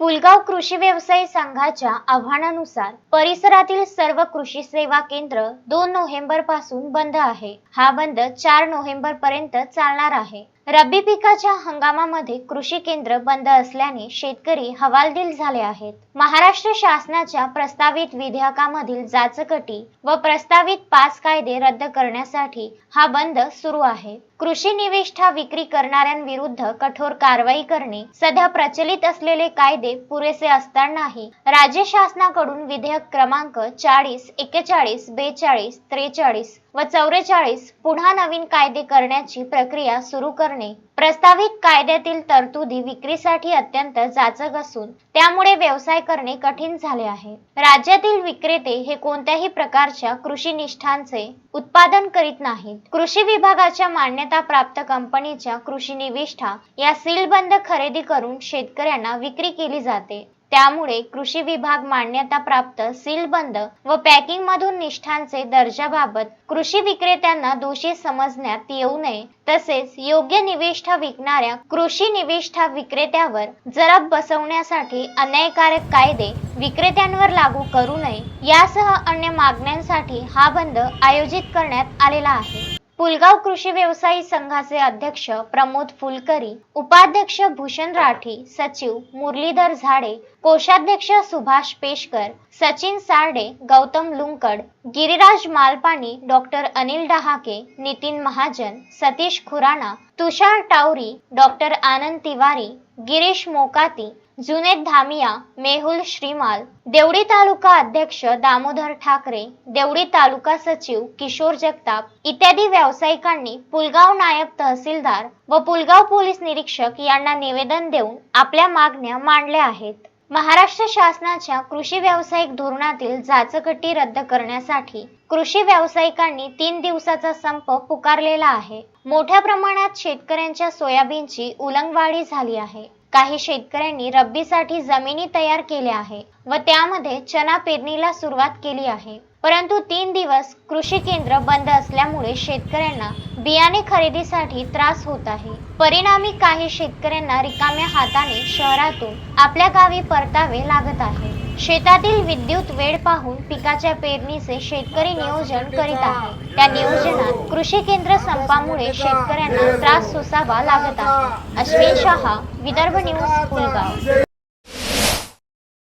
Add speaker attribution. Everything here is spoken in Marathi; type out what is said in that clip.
Speaker 1: पुलगाव कृषी व्यवसाय संघाच्या आव्हानानुसार परिसरातील सर्व कृषी सेवा केंद्र दोन नोव्हेंबरपासून बंद आहे. हा बंद चार नोव्हेंबर पर्यंत चालणार आहे. रब्बी पिकाच्या हंगामामध्ये कृषी केंद्र बंद असल्याने शेतकरी हवालदिल झाले आहेत. महाराष्ट्र शासनाच्या प्रस्तावित विधेयकामधील जाचकटी व प्रस्तावित पाच कायदे रद्द करण्यासाठी हा बंद सुरू आहे. कृषी निविष्ठा विक्री करणाऱ्यांविरुद्ध कठोर कारवाई करणे सध्या प्रचलित असलेले कायदे पुरेसे असतानाही राज्य शासनाकडून विधेयक क्रमांक चाळीस एक्केचाळीस बेचाळीस त्रेचाळीस व चौवेचाळीस पुन्हा नवीन कायदे करण्याची प्रक्रिया सुरू करणे. प्रस्तावित कायद्यातील तरतुदी विक्रीसाठी अत्यंत जाचक असून त्यामुळे व्यवसाय करणे कठीण झाले आहे. राज्यातील विक्रेते हे कोणत्याही प्रकारच्या कृषी निष्ठांचे उत्पादन करीत नाहीत. कृषी विभागाच्या मान्यता प्राप्त कंपनीच्या कृषी निविष्ठा या सीलबंद खरेदी करून शेतकऱ्यांना विक्री केली जाते. त्यामुळे कृषी विभाग मान्यता प्राप्त सीलबंद व पॅकिंग मधून निष्ठांचे दर्जाबाबत कृषी विक्रेत्यांना दोषी समजण्यात येऊ नये. तसेच योग्य निविष्ठा विकणाऱ्या कृषी निविष्ठा विक्रेत्यावर जरब बसवण्यासाठी अन्यायकारक कायदे विक्रेत्यांवर लागू करू नये. यासह अन्य मागण्यांसाठी हा बंद आयोजित करण्यात आलेला आहे. पुलगाव कृषी व्यवसायी संघाचे अध्यक्ष प्रमोद फुलकरी उपाध्यक्ष भूषण राठी सचिव मुरलीधर झाडे कोषाध्यक्ष सुभाष पेशकर सचिन सारडे गौतम लुंकड गिरिराज मालपाणी डॉक्टर अनिल डहाके नितीन महाजन सतीश खुराणा तुषार टावरी डॉक्टर आनंद तिवारी गिरीश मोकाती जुनेद धामिया मेहुल श्रीमाल देवडी तालुका अध्यक्ष दामोदर ठाकरे देवडी तालुका सचिव किशोर जगताप इत्यादी व्यावसायिकांनी पुलगाव नायब तहसीलदार व पुलगाव पोलीस निरीक्षक यांना निवेदन देऊन आपल्या मागण्या मांडल्या आहेत. महाराष्ट्र शासनाच्या कृषी व्यावसायिक धोरणातील जाचकटी रद्द करण्यासाठी कृषी व्यावसायिकांनी तीन दिवसाचा संप पुकारलेला आहे. मोठ्या प्रमाणात शेतकऱ्यांच्या सोयाबीनची उलंगवाढी झाली आहे. काही शेतकऱ्यांनी रब्बीसाठी जमिनी तयार केल्या आहे व त्यामध्ये चना पेरणीला सुरुवात केली आहे. परंतु तीन दिवस कृषी केंद्र बंद असल्यामुळे शेतकऱ्यांना बियाणे खरेदीसाठी त्रास होत आहे. परिणामी काही शेतकऱ्यांना रिकाम्या हाताने शहरातून आपल्या गावी परतावे लागत आहे. शेतातील विद्युत वेळ पाहून पिकाच्या पेरणीचे शेतकरी नियोजन करीत आहे. त्या नियोजनात कृषी केंद्र संपामुळे शेतकऱ्यांना त्रास सोसावा लागत आहे. अश्विन शहा विदर्भ न्यूज पुलगाव